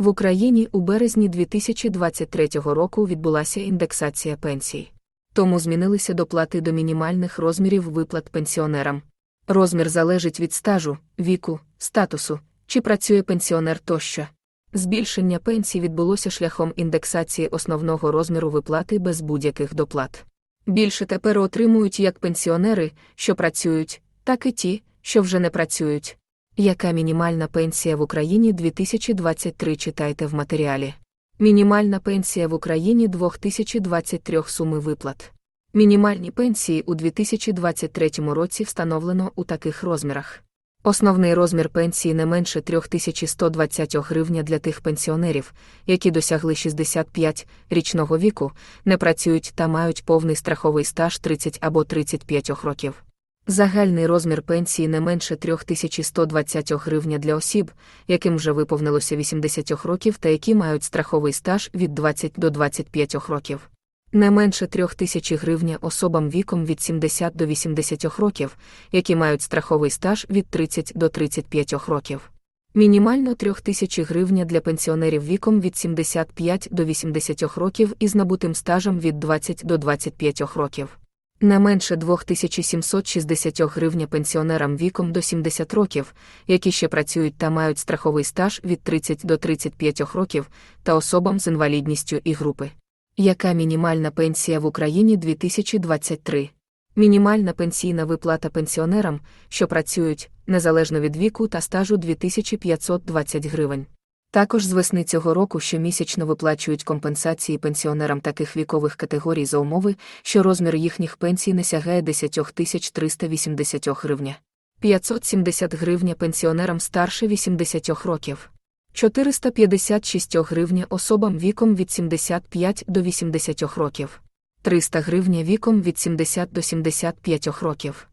В Україні у березні 2023 року відбулася індексація пенсій. Тому змінилися доплати до мінімальних розмірів виплат пенсіонерам. Розмір залежить від стажу, віку, статусу, чи працює пенсіонер тощо. Збільшення пенсій відбулося шляхом індексації основного розміру виплати без будь-яких доплат. Більше тепер отримують як пенсіонери, що працюють, так і ті, що вже не працюють. Яка мінімальна пенсія в Україні 2023 читайте в матеріалі. Мінімальна пенсія в Україні 2023 суми виплат. Мінімальні пенсії у 2023 році встановлено у таких розмірах. Основний розмір пенсії не менше 3120 гривня для тих пенсіонерів, які досягли 65 річного віку, не працюють та мають повний страховий стаж 30 або 35 років. Загальний розмір пенсії не менше 3120 гривня для осіб, яким вже виповнилося 80 років та які мають страховий стаж від 20 до 25 років. Не менше 3000 гривня особам віком від 70 до 80 років, які мають страховий стаж від 30 до 35 років. Мінімально 3000 гривня для пенсіонерів віком від 75 до 80 років із набутим стажем від 20 до 25 років. Не менше 2760 гривня пенсіонерам віком до 70 років, які ще працюють та мають страховий стаж від 30 до 35 років, та особам з інвалідністю і групи. Яка мінімальна пенсія в Україні 2023? Мінімальна пенсійна виплата пенсіонерам, що працюють, незалежно від віку та стажу 2520 гривень. Також з весни цього року щомісячно виплачують компенсації пенсіонерам таких вікових категорій за умови, що розмір їхніх пенсій не сягає 10 380 гривня. 570 гривня пенсіонерам старше 80 років. 456 гривня особам віком від 75 до 80 років. 300 гривня віком від 70 до 75 років.